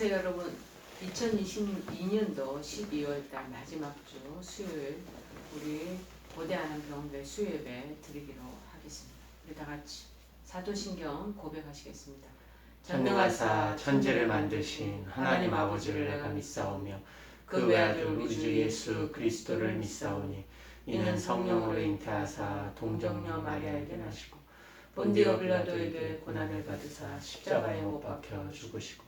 안녕하세요 여러분. 2022년도 12월 달 마지막 주 수요일 우리 고대하는 병원배 수요예배 드리기로 하겠습니다. 우리 다 같이 사도신경 고백하시겠습니다. 전능하사 천지를 만드신 하나님 아버지를 내가 믿사오며 그 외아들 우리 주 예수 그리스도를 믿사오니 이는 성령으로 잉태하사 동정녀 마리아에게 나시고 본디오 빌라도에게 고난을 받으사 십자가에 못 박혀 죽으시고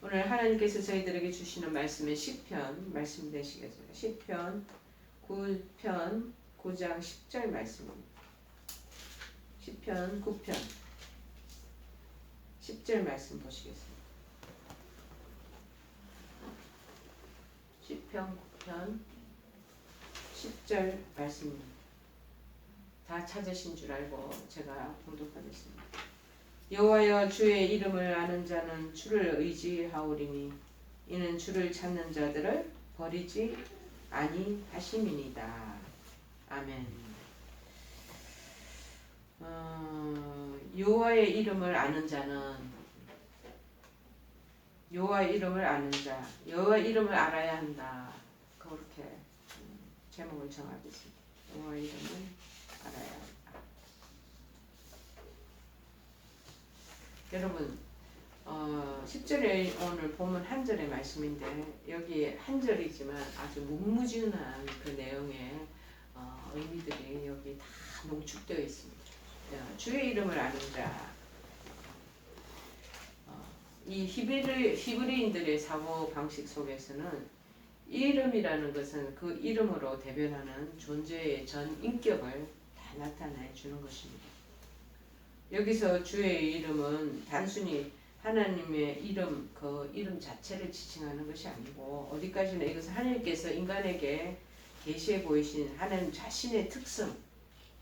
오늘 하나님께서 저희들에게 주시는 말씀은 시편 말씀 되시겠습니다 시편 9편 9장 10절 말씀입니다. 시편 9편 10절 말씀 보시겠습니다. 시편 9편 10절 말씀입니다. 다 찾으신 줄 알고 제가 봉독하겠습니다 여호와여 주의 이름을 아는 자는 주를 의지하오리니 이는 주를 찾는 자들을 버리지 아니하심이니이다. 아멘. 어, 여호와의 이름을 아는 자는 여호와의 이름을 아는 자, 여호와의 이름을 알아야 한다. 그렇게 음, 제목을 정하겠습니다. 여호와의 이름을 알아야 한다. 여러분 어, 10절에 오늘 보면 한 절의 말씀인데 여기 한 절이지만 아주 묵무진한 그 내용의 어, 의미들이 여기 다 농축되어 있습니다. 어, 주의 이름을 아는 자. 어, 이 히브리, 히브리인들의 사고 방식 속에서는 이름이라는 것은 그 이름으로 대변하는 존재의 전 인격을 다 나타내 주는 것입니다. 여기서 주의 이름은 단순히 하나님의 이름 그 이름 자체를 지칭하는 것이 아니고 어디까지나 이것은 하나님께서 인간에게 계시해 보이신 하나님 자신의 특성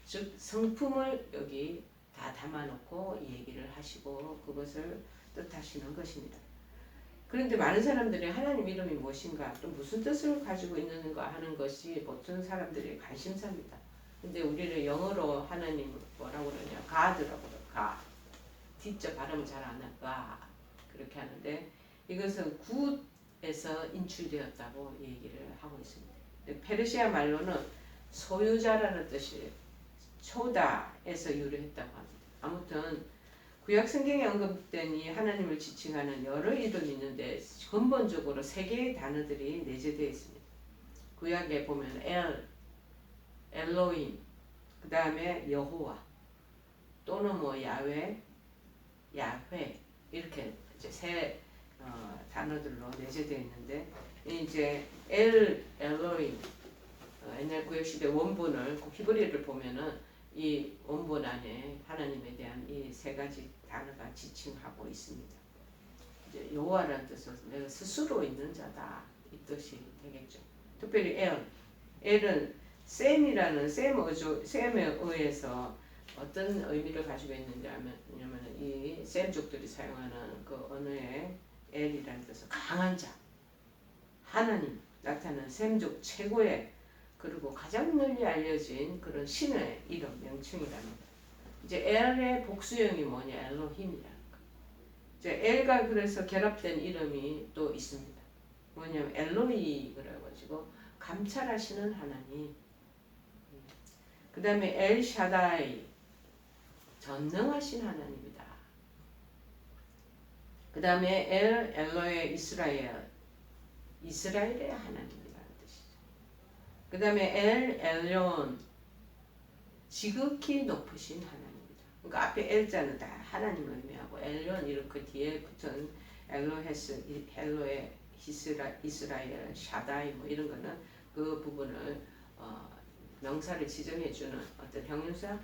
즉 성품을 여기 다 담아놓고 얘기를 하시고 그것을 뜻하시는 것입니다. 그런데 많은 사람들이 하나님 이름이 무엇인가 또 무슨 뜻을 가지고 있는가 하는 것이 보통 사람들의 관심사입니다. 근데 우리를 영어로 하나님 뭐라고 그러냐 가드라고. 가 D자 발음 잘안 할까 그렇게 하는데 이것은 굿에서 인출되었다고 얘기를 하고 있습니다. 페르시아 말로는 소유자라는 뜻이 초다에서 유래했다고 합니다. 아무튼 구약 성경에 언급된 이 하나님을 지칭하는 여러 이름이 있는데 근본적으로 세 개의 단어들이 내재되어 있습니다. 구약에 보면 엘, 엘로임, 그 다음에 여호와, 또는 뭐 야외, 야회 이렇게 이제 세 어, 단어들로 내재되어 있는데 이제 엘 엘로임 어, 옛날 구약 시대 원본을 그 히브리를 보면은 이 원본 안에 하나님에 대한 이 세 가지 단어가 지칭하고 있습니다. 이제 여호와라는 뜻은 내가 스스로 있는 자다 이 뜻이 되겠죠. 특별히 엘 엘은 셈이라는 셈 어조 셈에 의해서 어떤 의미를 가지고 있는지 하면 이 셈족들이 사용하는 그 언어의 엘이라는 뜻은 강한 자, 하나님 나타나는 셈족 최고의 그리고 가장 널리 알려진 그런 신의 이름 명칭이랍니다. 이제 엘의 복수형이 뭐냐 엘로힘이라는 거. 이제 엘과 그래서 결합된 이름이 또 있습니다. 뭐냐면 엘로이 그래가지고 감찰하시는 하나님. 그 다음에 엘샤다이 전능하신 하나님이다. 그 다음에 엘 엘로의 이스라엘 이스라엘의 하나님이라는 뜻이죠. 그 다음에 엘 엘론 지극히 높으신 하나님이다. 그러니까 앞에 엘자는 다 하나님을 의미하고 엘론 이렇게 뒤에 붙은 엘로헤스 엘로의 이스라, 이스라엘 샤다이 뭐 이런 거는 그 부분을 어, 명사를 지정해 주는 어떤 형용사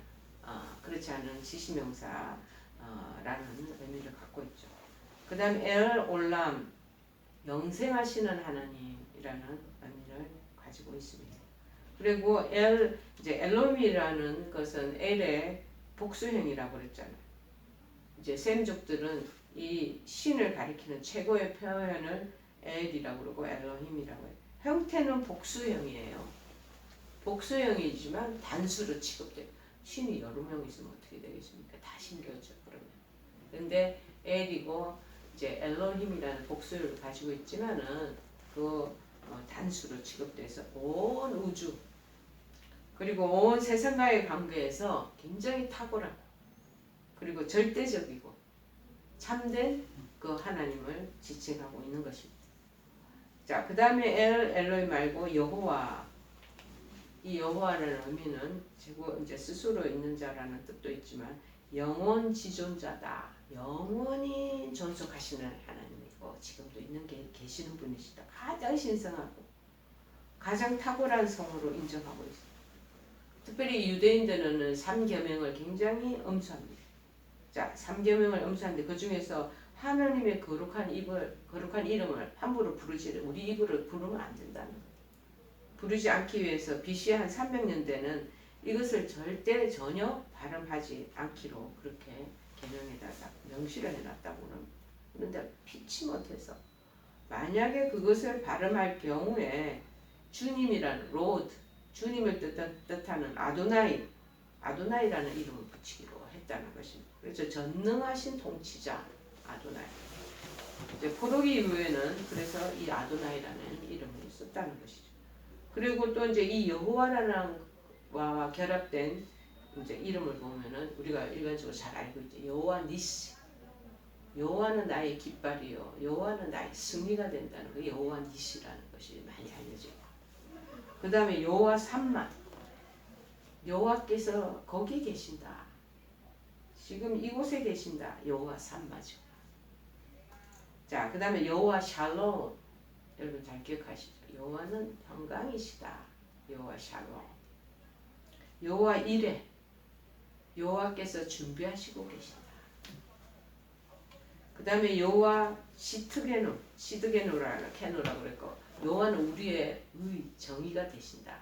어, 그렇지 않은 지시명사라는 의미를 갖고 있죠. 그 다음 엘 올람 영생하시는 하나님이라는 의미를 가지고 있습니다. 그리고 엘 이제 엘롬이라는 것은 엘의 복수형이라고 그랬잖아요. 이제 셈족들은 이 신을 가리키는 최고의 표현을 엘이라고 그러고 엘로힘이라고 해요. 형태는 복수형이에요. 복수형이지만 단수로 취급돼요. 신이 여러 명 있으면 어떻게 되겠습니까? 다 신교죠 그러면. 근데 엘이고 이제 엘로힘이라는 복수를 가지고 있지만은 그 어, 단수로 취급돼서 온 우주 그리고 온 세상과의 관계에서 굉장히 탁월하고 그리고 절대적이고 참된 그 하나님을 지칭하고 있는 것입니다. 자, 그 다음에 엘 엘로이 말고 여호와 이 여호와라는 의미는 제고 이제 스스로 있는 자라는 뜻도 있지만 영원 지존자다. 영원히 존속하시는 하나님이고 지금도 있는 게 계시는 분이시다. 가장 신성하고 가장 탁월한 성으로 인정하고 있습니다. 특별히 유대인들은 삼계명을 굉장히 엄수합니다. 자, 삼계명을 엄수하는데 그 중에서 하나님의 거룩한 입을 거룩한 이름을 함부로 부르지 우리 입으로 부르면 안 된다는 거예요. 부르지 않기 위해서 BC 한 300년대는 이것을 절대 전혀 발음하지 않기로 그렇게 개명에다가 명시를 해놨다고 는 그런데 피치 못해서 만약에 그것을 발음할 경우에 주님이라는 로드 주님을 뜻, 뜻하는 아도나이 아도나이라는 이름을 붙이기로 했다는 것입니다. 그래서 전능하신 통치자 아도나이. 이제 포로기 이후에는 그래서 이 아도나이라는 이름을 썼다는 것이죠. 그리고 또 이제 이 여호와라는 와 결합된 이제 이름을 보면은 우리가 일반적으로 잘 알고 있죠. 여호와 니시. 여호와는 나의 깃발이요. 여호와는 나의 승리가 된다는 그 여호와 니시라는 것이 많이 알려져 있고. 그 다음에 여호와 삼만. 여호와께서 거기 계신다. 지금 이곳에 계신다. 여호와 삼마죠. 자, 그 다음에 여호와 샬롬. 여러분 잘 기억하시죠? 여호와는 평강이시다. 여호와 샬롬. 여호와 이레. 여호와께서 준비하시고 계신다. 그 다음에 여호와 시트게누, 시드게누라 케누라 그랬고 여호와는 우리의 의 정의가 되신다.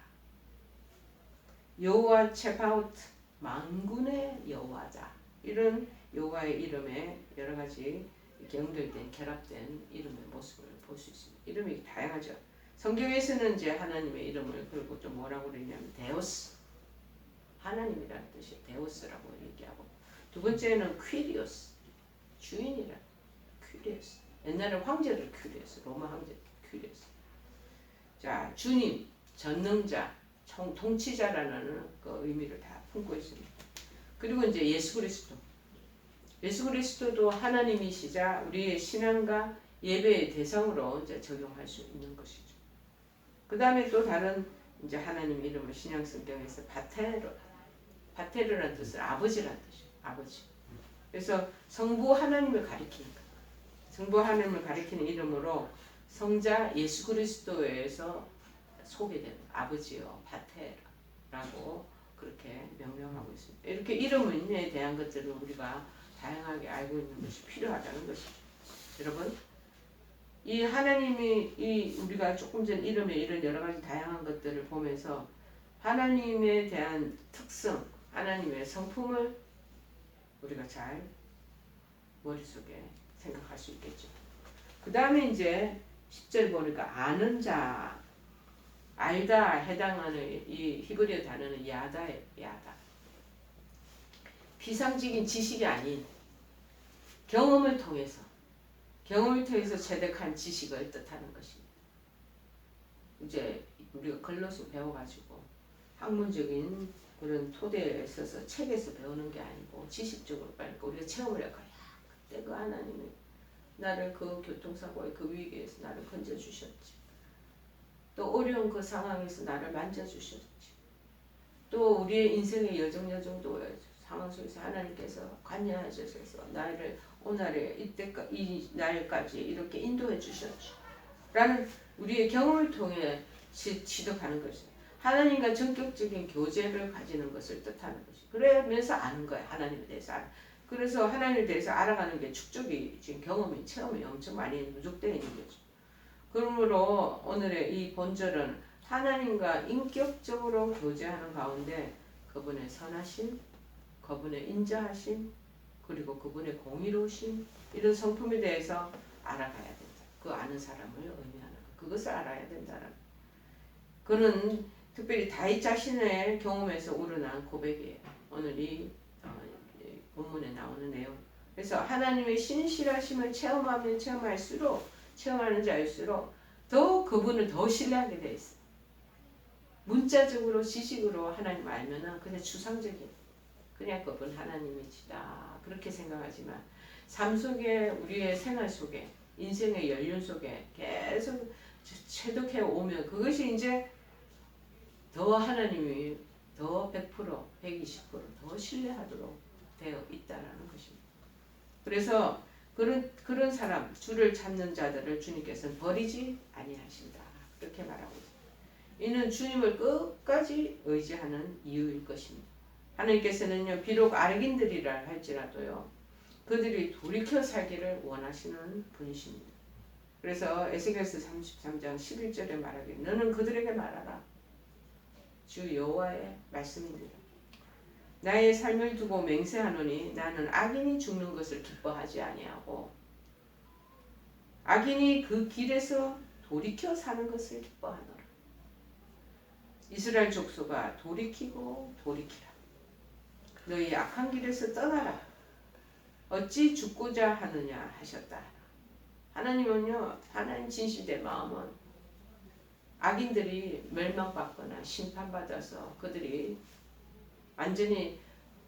여호와 체파우트 만군의 여호와다. 이런 여호와의 이름에 여러 가지 연결된 결합된 이름의 모습을 볼 수 있습니다. 이름이 다양하죠. 성경에서는 이제 하나님의 이름을 그리고 또 뭐라고 그러냐면 데오스. 하나님이라는 뜻이 데오스라고 얘기하고. 두 번째는 퀴리오스. 주인이라. 퀴리오스. 옛날에 황제를 퀴리오스. 로마 황제 퀴리오스. 자 주님 전능자 총, 통치자라는 그 의미를 다 품고 있습니다. 그리고 이제 예수 그리스도. 예수 그리스도도 하나님이시자 우리의 신앙과 예배의 대상으로 이제 적용할 수 있는 것이죠. 그 다음에 또 다른 이제 하나님 이름을 신약 성경에서 바테르, 바테르라는 뜻은 아버지라는 뜻이에요. 아버지. 그래서 성부 하나님을 가리키는 거. 성부 하나님을 가리키는 이름으로 성자 예수 그리스도에서 소개되는 아버지요 바테르라고 그렇게 명명하고 있습니다. 이렇게 이름에 대한 것들을 우리가 다양하게 알고 있는 것이 필요하다는 것이죠. 여러분, 이 하나님이 이 우리가 조금 전 이름에 이런 여러 가지 다양한 것들을 보면서 하나님에 대한 특성, 하나님의 성품을 우리가 잘 머릿속에 생각할 수 있겠죠. 그 다음에 이제 10절 보니까 아는 자, 알다 해당하는 이 히브리어 단어는 야다예요. 야다. 피상적인 지식이 아닌 경험을 통해서 경험을 통해서 체득한 지식을 뜻하는 것입니다. 이제 우리가 글로서 배워가지고 학문적인 그런 토대에 있어서 책에서 배우는 게 아니고 지식적으로 빨리 우리가 체험을 해가 야 그때 그 하나님이 나를 그 교통사고의 그 위기에서 나를 건져 주셨지. 또 어려운 그 상황에서 나를 만져 주셨지. 또 우리의 인생의 여정 여정도에 상황 속에서 하나님께서 관여하셔서 나를 오늘의 이때까 이 날까지 이렇게 인도해 주셨죠. 라는 우리의 경험을 통해 시, 취득하는 것이 하나님과 전격적인 교제를 가지는 것을 뜻하는 것이 그러면서 아는 거야 하나님에 대해서 알아. 그래서 하나님에 대해서 알아가는 게 축적이 지금 경험이 체험이 엄청 많이 누적되어 있는 거죠. 그러므로 오늘의 이 본절은 하나님과 인격적으로 교제하는 가운데 그분의 선하심, 그분의 인자하심, 그리고 그분의 공의로우심 이런 성품에 대해서 알아가야 된다. 그 아는 사람을 의미하는 것. 그것을 알아야 된다는. 그는 특별히 다윗 자신의 경험에서 우러난 고백이에요. 오늘 이, 어, 이 본문에 나오는 내용. 그래서 하나님의 신실하심을 체험하면 체험할수록 체험하는 자일수록 더 그분을 더 신뢰하게 돼 있어. 문자적으로 지식으로 하나님 알면은 그냥 추상적인 그냥 그분 하나님이시다 그렇게 생각하지만 삶 속에 우리의 생활 속에 인생의 연륜 속에 계속 체득해 오면 그것이 이제 더 하나님이 더 100% 120%더 신뢰하도록 되어 있다라는 것입니다. 그래서 그런 그런 사람 주를 찾는 자들을 주님께서는 버리지 아니하신다 그렇게 말하고 있습니다. 이는 주님을 끝까지 의지하는 이유일 것입니다. 하나님께서는요 비록 악인들이라 할지라도요 그들이 돌이켜 살기를 원하시는 분이십니다. 그래서 에스겔서 33장 11절에 말하기 너는 그들에게 말하라 주 여호와의 말씀입니다. 나의 삶을 두고 맹세하노니 나는 악인이 죽는 것을 기뻐하지 아니하고 악인이 그 길에서 돌이켜 사는 것을 기뻐하노라. 이스라엘 족속아 돌이키고 돌이키라. 너희 악한 길에서 떠나라. 어찌 죽고자 하느냐 하셨다. 하나님은요, 하나님 진실된 마음은 악인들이 멸망받거나 심판받아서 그들이 완전히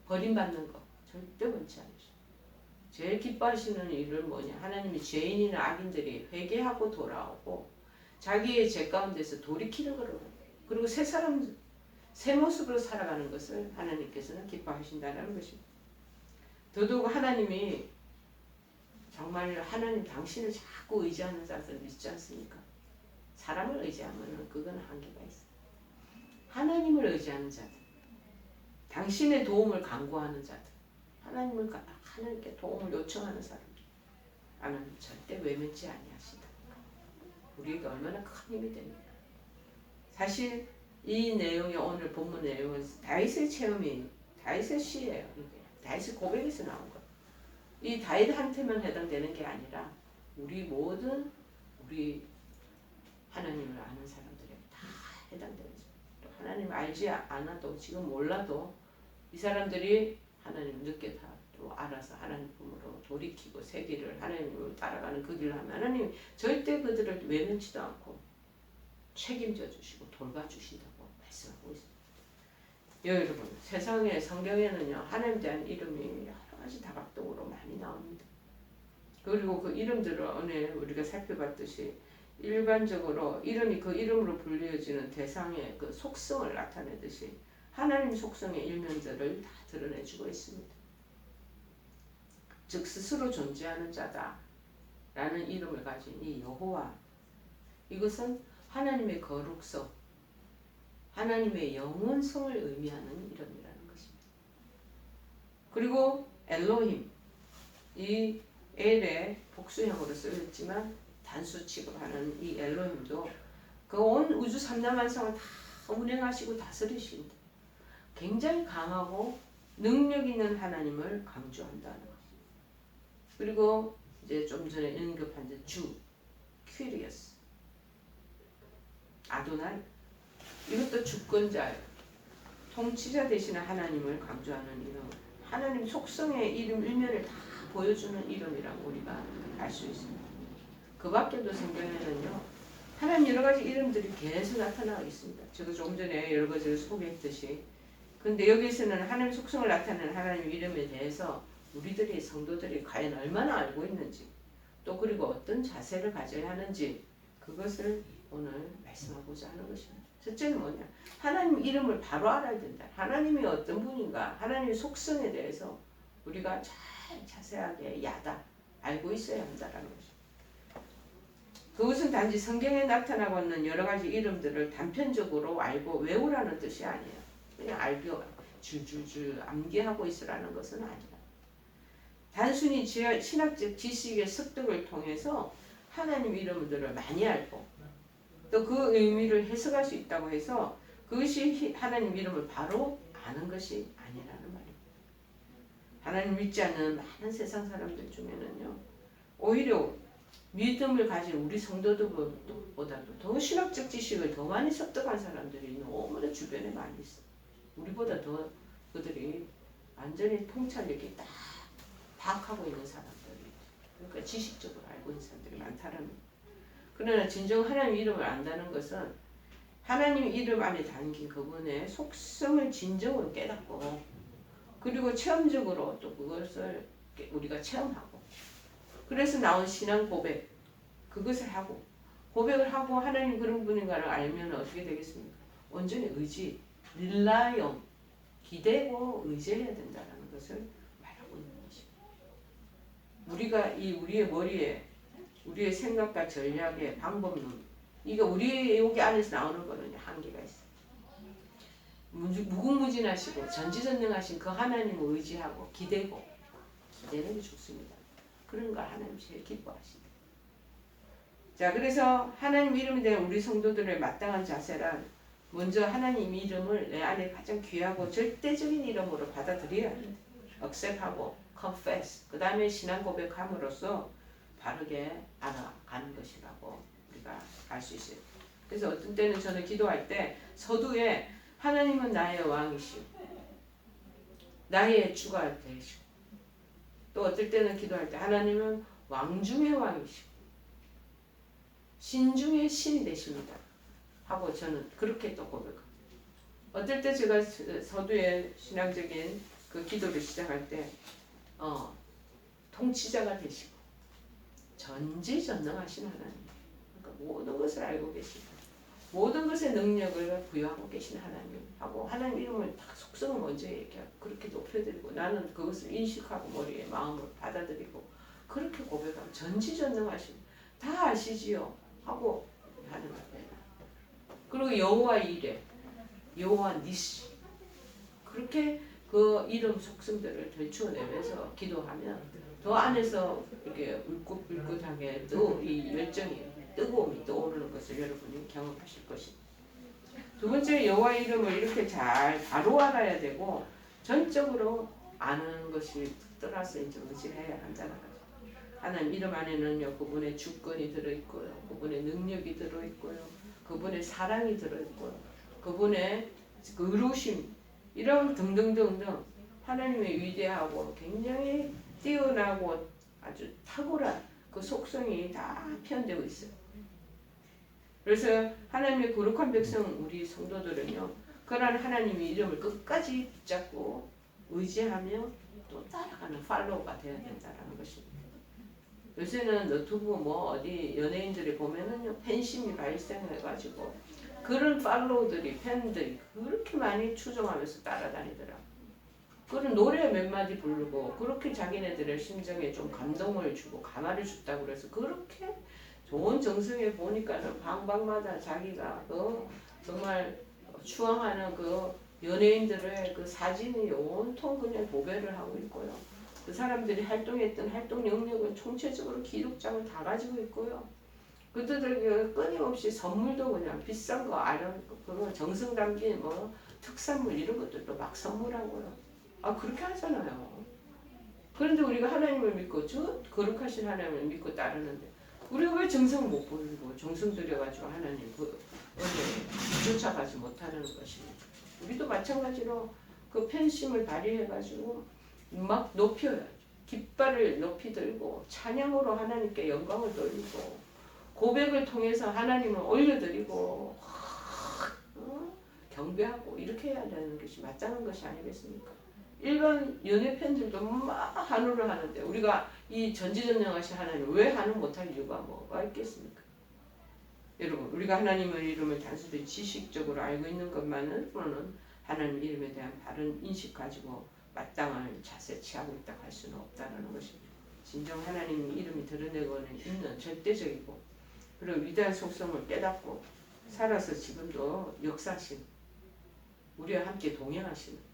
버림받는 것 절대 원치 않으셔. 제일 기뻐하시는 일은 뭐냐? 하나님이 죄인이나 악인들이 회개하고 돌아오고 자기의 죄 가운데서 돌이키는 거를 그리고 새 사람 새 모습으로 살아가는 것을 하나님께서는 기뻐하신다는 것입니다. 더더욱 하나님이 정말 하나님 당신을 자꾸 의지하는 자들 있지 않습니까? 사람을 의지하면 그건 한계가 있어. 하나님을 의지하는 자들, 당신의 도움을 간구하는 자들, 하나님을 가- 하나님께 도움을 요청하는 사람들, 하나님 절대 외면치 아니하시다. 우리에게 얼마나 큰 힘이 됩니다. 사실 이 내용이 오늘 본문 내용은 다윗의 체험이 다윗의 시예요. 이게 다윗의 고백에서 나온 거. 이 다윗한테만 해당되는 게 아니라 우리 모든 우리 하나님을 아는 사람들에게 다 해당되는. 또 하나님 알지 않아도 지금 몰라도 이 사람들이 하나님 늦게 다 또 알아서 하나님 품으로 돌이키고 새 길을 하나님을 따라가는 그 길을 하면 하나님 절대 그들을 외면치도 않고 책임져 주시고 돌봐주신다고 있습니다. 여러분 세상에 성경에는요 하나님 대한 이름이 여러 가지 다각도로 많이 나옵니다. 그리고 그 이름들을 오늘 우리가 살펴봤듯이 일반적으로 이름이 그 이름으로 불려지는 대상의 그 속성을 나타내듯이 하나님 속성의 일면들을 다 드러내주고 있습니다. 즉 스스로 존재하는 자다라는 이름을 가진 이 여호와 이것은 하나님의 거룩성, 하나님의 영원성을 의미하는 이름이라는 것입니다. 그리고 엘로힘 이 엘의 복수형으로 쓰였지만 단수 취급하는 이 엘로힘도 그 온 우주 삼라만상을 다 운행하시고 다스리십니다. 굉장히 강하고 능력 있는 하나님을 강조한다는 것. 그리고 이제 좀 전에 언급한 주 퀴리어스 아도나이 이것도 주권자예요. 통치자 되시는 하나님을 강조하는 이름. 하나님 속성의 이름 일면을 다 보여주는 이름이라고 우리가 알 수 있습니다. 그 밖에도 성경에는요. 하나님 여러 가지 이름들이 계속 나타나고 있습니다. 저도 조금 전에 여러 가지를 소개했듯이. 근데 여기서는 하나님 속성을 나타내는 하나님 이름에 대해서 우리들이 성도들이 과연 얼마나 알고 있는지 또 그리고 어떤 자세를 가져야 하는지 그것을 오늘 말씀하고자 하는 것입니다. 첫째는 뭐냐? 하나님 이름을 바로 알아야 된다. 하나님이 어떤 분인가? 하나님의 속성에 대해서 우리가 잘 자세하게 야다 알고 있어야 한다라는 것입니다. 그것은 단지 성경에 나타나고 있는 여러 가지 이름들을 단편적으로 알고 외우라는 뜻이 아니에요. 그냥 알고 줄줄줄 암기하고 있으라는 것은 아니라 단순히 지- 신학적 지식의 습득을 통해서 하나님 이름들을 많이 알고 또 그 의미를 해석할 수 있다고 해서 그것이 히- 하나님 이름을 바로 아는 것이 아니라는 말입니다. 하나님 믿지 않는 많은 세상 사람들 중에는요, 오히려 믿음을 가진 우리 성도들보다도 더 신학적 지식을 더 많이 습득한 사람들이 너무나 주변에 많이 있어. 우리보다 더 그들이 완전히 통찰력이 딱 파악하고 있는 사람들이 그러니까 지식적으로 알고 있는 사람들이 많다는. 그러나 진정 하나님 이름을 안다는 것은 하나님 이름 안에 담긴 그분의 속성을 진정으로 깨닫고 그리고 체험적으로 또 그것을 깨- 우리가 체험하고 그래서 나온 신앙 고백 그것을 하고 고백을 하고 하나님 그런 분인가를 알면 어떻게 되겠습니까? 온전히 의지, 릴라이온 기대고 의지해야 된다는 것을 말하고 있는 것입니다. 우리가 이 우리의 머리에 우리의 생각과 전략의 방법론 이거 우리 여기 안에서 나오는 거는 한계가 있어요. 무- 무궁무진하시고 전지전능하신 그 하나님을 의지하고 기대고 기대는 게 좋습니다. 그런 걸 하나님 제일 기뻐하십니다. 자 그래서 하나님 이름에 대한 우리 성도들의 마땅한 자세란 먼저 하나님 이름을 내 안에 가장 귀하고 절대적인 이름으로 받아들여야 돼. accept하고 confess 그 다음에 신앙 고백함으로써 바르게 알아가는 것이라고 우리가 알 수 있어요. 그래서 어떤 때는 저는 기도할 때 서두에 하나님은 나의 왕이시오. 나의 주가 되시고 또 어떨 때는 기도할 때 하나님은 왕 중의 왕이시고 신 중의 신이 되십니다. 하고 저는 그렇게 또 고백합니다. 어떨 때 제가 서- 서두에 신앙적인 그 기도를 시작할 때 어, 통치자가 되시고 전지전능하신 하나님. 그러니까 모든 것을 알고 계시고 모든 것의 능력을 부여하고 계신 하나님. 하고 하나님 이름을 딱 속성을 먼저 얘기하고 그렇게 높여드리고 나는 그것을 인식하고 머리에 마음으로 받아들이고 그렇게 고백하고 전지전능하신 다 아시지요? 하고 하는 거예요. 그리고 여호와 이레 여호와 니시 그렇게 그 이름 속성들을 들추어내면서 기도하면 더 안에서 이렇게 울긋불긋하게 또 이 열정이 뜨거움이 떠오르는 것을 여러분이 경험하실 것입니다. 두 번째 여호와 이름을 이렇게 잘 바로 알아야 되고 전적으로 아는 것이 떠나서 이제 의지를 해야 한다는 거죠. 하나님 이름 안에는요 그분의 주권이 들어있고요, 그분의 능력이 들어있고요, 그분의 사랑이 들어있고요, 그분의 그 의로우심 이런 등등등등 하나님의 위대하고 굉장히 뛰어나고 아주 탁월한 그 속성이 다 표현되고 있어요. 그래서 하나님의 거룩한 백성 우리 성도들은요 그러한 하나님의 이름을 끝까지 붙잡고 의지하며 또 따라가는 팔로우가 되어야 된다는 것입니다. 요새는 너튜브 뭐 어디 연예인들이 보면은요 팬심이 발생해가지고 그런 팔로우들이 팬들이 그렇게 많이 추종하면서 따라다니더라. 그런 노래 몇 마디 부르고 그렇게 자기네들의 심정에 좀 감동을 주고 가마를 줬다고 그래서 그렇게 좋은 정성에 보니까는 방방마다 자기가 그 정말 추앙하는 그 연예인들의 그 사진이 온통 그냥 도배를 하고 있고요. 그 사람들이 활동했던 활동 영역은 총체적으로 기록장을 다 가지고 있고요. 그들에게 끊임없이 선물도 그냥 비싼 거 아령 그거 정성 담긴 뭐 특산물 이런 것들도 막 선물하고요. 아 그렇게 하잖아요. 그런데 우리가 하나님을 믿고 저 거룩하신 하나님을 믿고 따르는데 우리가 왜 정성 못 보이고 정성 들여가지고 하나님 그 은혜 쫓아가지 못하는 것입니다. 우리도 마찬가지로 그 팬심을 발휘해가지고 막 높여야죠. 깃발을 높이 들고 찬양으로 하나님께 영광을 돌리고 고백을 통해서 하나님을 올려드리고 어? 경배하고 이렇게 해야 되는 것이 마땅한 것이 아니겠습니까? 일반 연예 팬들도 막 한우를 하는데 우리가 이 전지전능하신 하나님 왜 한우 못할 이유가 뭐가 있겠습니까? 여러분 우리가 하나님의 이름을 단순히 지식적으로 알고 있는 것만으로는 하나님 이름에 대한 바른 인식 가지고 마땅한 자세 취하고 있다 할 수는 없다는 것입니다. 진정 하나님 이름이 드러내고는 있는 절대적이고 그리고 위대한 속성을 깨닫고 살아서 지금도 역사하신 우리와 함께 동행하시는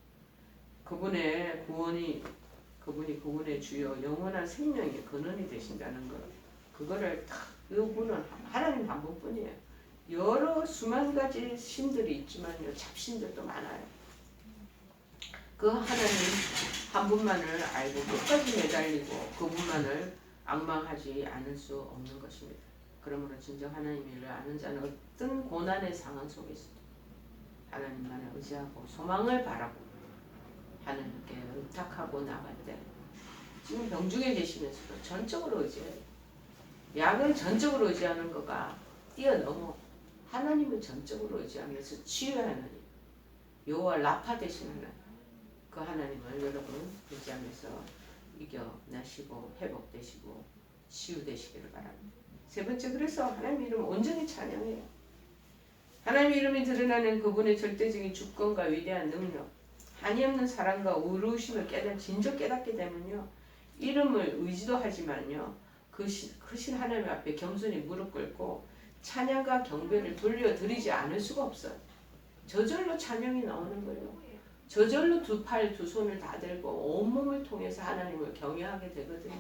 그분의 구원이 그분이 그분의 주요 영원한 생명의 근원이 되신다는 것 그거를 딱 그분은 하나님 한 분뿐이에요. 여러 수만 가지 신들이 있지만요 잡신들도 많아요. 그 하나님 한 분만을 알고 끝까지 매달리고 그분만을 악망하지 않을 수 없는 것입니다. 그러므로 진정 하나님을 아는 자는 어떤 고난의 상황 속에서도 하나님만을 의지하고 소망을 바라고 하나님께 의탁하고 때 지금 병중에 계시면서도 전적으로 의지해요. 약을 전적으로 의지하는 거가 뛰어넘어 하나님을 전적으로 의지하면서 치유의 하나님 여호와 라파 되신 하나님 그 하나님을 여러분 의지하면서 이겨내시고 회복되시고 치유되시기를 바랍니다. 세 번째 그래서 하나님 이름 온전히 찬양해요. 하나님 이름이 드러나는 그분의 절대적인 주권과 위대한 능력 한이 없는 사랑과 의로우심을 깨닫 진정 깨닫게 되면요 이름을 의지도 하지만요 그 시- 크신 하나님 앞에 겸손히 무릎 꿇고 찬양과 경배를 돌려드리지 않을 수가 없어요. 저절로 찬양이 나오는 거예요. 저절로 두 팔 두 손을 다 들고 온몸을 통해서 하나님을 경외하게 되거든요.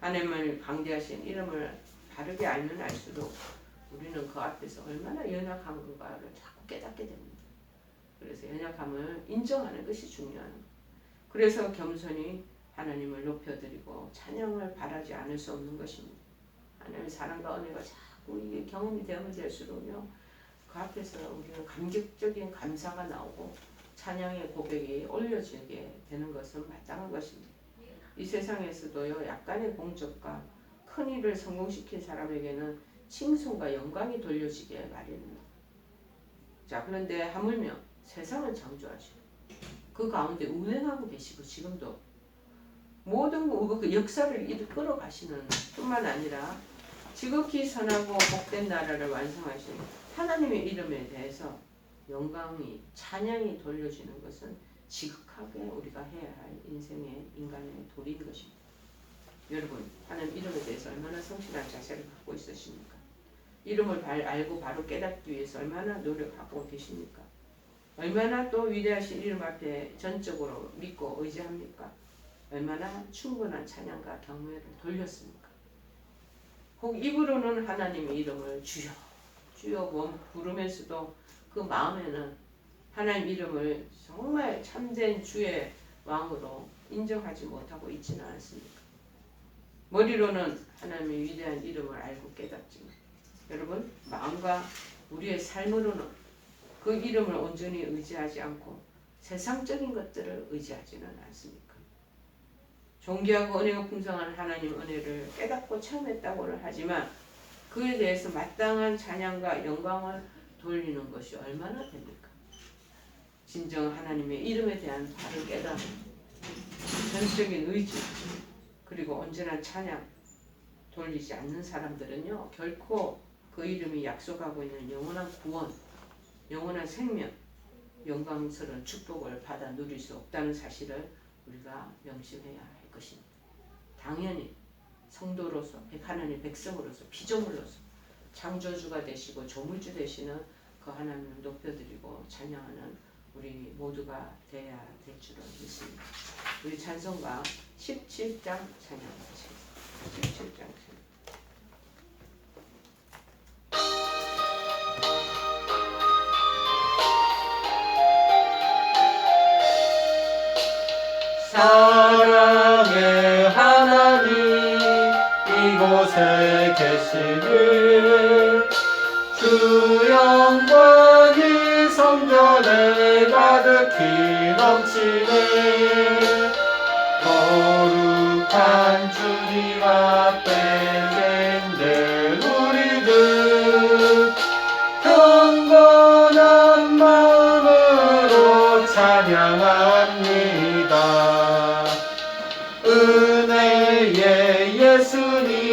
하나님을 방대하신 이름을 바르게 알면 알수록 우리는 그 앞에서 얼마나 연약한 건가를 자꾸 깨닫게 됩니다. 그래서 연약함을 인정하는 것이 중요한. 그래서 겸손히 하나님을 높여드리고 찬양을 바라지 않을 수 없는 것입니다. 하나님의 사랑과 은혜가 자꾸 이게 경험이 되면 될수록요 그 앞에서 우리는 감격적인 감사가 나오고 찬양의 고백이 올려지게 되는 것은 마땅한 것입니다. 이 세상에서도요 약간의 공적과 큰 일을 성공시킨 사람에게는 칭송과 영광이 돌려지게 마련입니다. 자 그런데 하물며 세상을 창조하시고 그 가운데 운행하고 계시고 지금도 모든 그 역사를 이끌어 가시는 뿐만 아니라 지극히 선하고 복된 나라를 완성하신 하나님의 이름에 대해서 영광이 찬양이 돌려지는 것은 지극하게 우리가 해야 할 인생의 인간의 도리인 것입니다. 여러분 하나님 이름에 대해서 얼마나 성실한 자세를 갖고 있으십니까? 이름을 발, 알고 바로 깨닫기 위해서 얼마나 노력하고 계십니까? 얼마나 또 위대하신 이름 앞에 전적으로 믿고 의지합니까? 얼마나 충분한 찬양과 경외를 돌렸습니까? 혹 입으로는 하나님의 이름을 주여 주여 뭐 부르면서도 그 마음에는 하나님 이름을 정말 참된 주의 왕으로 인정하지 못하고 있지는 않습니까? 머리로는 하나님의 위대한 이름을 알고 깨닫지만 여러분 마음과 우리의 삶으로는 그 이름을 온전히 의지하지 않고 세상적인 것들을 의지하지는 않습니까? 존귀하고 은혜가 풍성한 하나님 은혜를 깨닫고 체험했다고는 하지만 그에 대해서 마땅한 찬양과 영광을 돌리는 것이 얼마나 됩니까? 진정 하나님의 이름에 대한 바른 깨달음, 전적인 의지, 그리고 온전한 찬양 돌리지 않는 사람들은요 결코 그 이름이 약속하고 있는 영원한 구원, 영원한 생명, 영광스러운 축복을 받아 누릴 수 없다는 사실을 우리가 명심해야 할 것입니다. 당연히 성도로서 백 하나님 백성으로서 피조물로서 창조주가 되시고 조물주 되시는 그 하나님을 높여드리고 찬양하는 우리 모두가 되어야 될 줄을 믿습니다. 우리 찬송가 17장 찬양하겠습니다. 17장 찬양. 이곳에 계시길 주 영광이 성전에 가득히 넘치네 거룩한 주님 앞에 된 우리들 경건한 마음으로 찬양합니다. 은혜의 예수님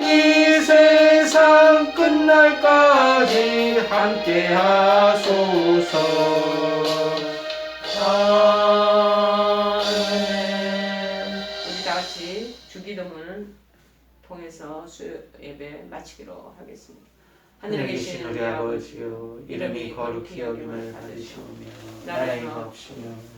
이 세상 끝날까지 함께 하소서. 아멘. 우리 다같이 주기도문 통해서 수 예배 마치기로 하겠습니다. 하늘에 계신 우리 아버지요 이름이 거룩히 여김을 받으시오며 나라의 마옵시며